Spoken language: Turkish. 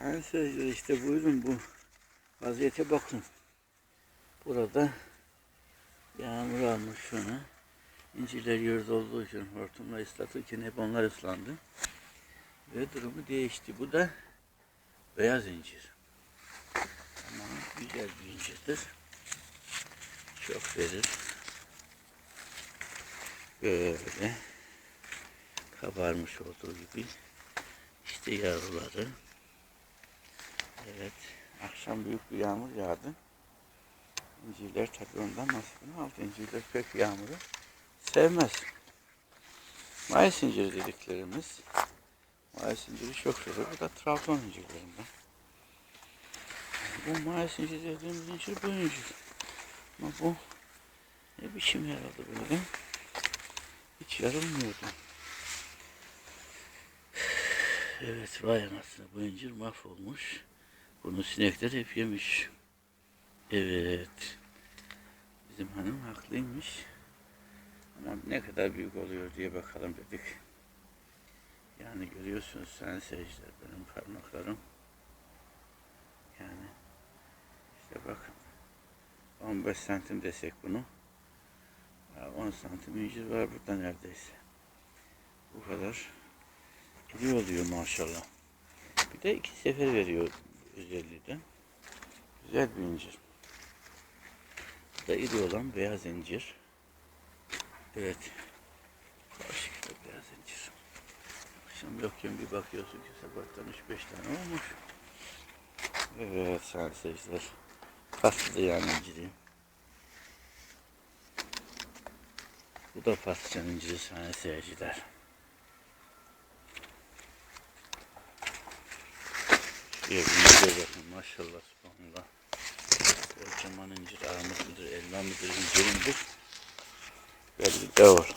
Seyirciler işte buyurun bu vaziyete bakın. Burada yağmur almış şunu. İnciler yerde olduğu için hortumla ıslatırken hep onlar ıslandı. Ve durumu değişti. Bu da beyaz incir. Ama güzel bir incirdir. Çok verir. Böyle kabarmış olduğu gibi işte yavruları. Evet. Akşam büyük bir yağmur yağdı. İncirler tabii ondan nasibini aldı. İncirler pek yağmuru sevmez. Mayıs inciri dediklerimiz. Mayıs inciri çok sever. Bu da Trabzon incirlerinden. Bu Mayıs inciri dediğimiz incir bu incir. Ama bu ne biçim herhalde böyle. Hiç yarılmıyordu. Evet vay anasını bu incir mahvolmuş. Bunu sinekler hep yemiş. Evet. Bizim hanım haklıymış. Anam ne kadar büyük oluyor diye bakalım dedik. Yani görüyorsunuz sen seyirciler benim parmaklarım. Yani işte bakın 15 santim desek bunu. Ya 10 santim incir var burada neredeyse. Bu kadar İyi oluyor maşallah. Bir de iki sefer veriyor özelliği de. Güzel bir incir. Bu da iri olan beyaz incir. Evet. Karşıkta beyaz incir. Akşam yokken bir bakıyorsun ki sabahtan 3-5 tane olmuş. Evet sayın seyirciler. Paslı yani inciri. Bu da patlıcan inciri sayın seyirciler. İncire bakın maşallah subhanallah. Kocaman incir armut mudur, elma mıdır, incir midir? Belli de var.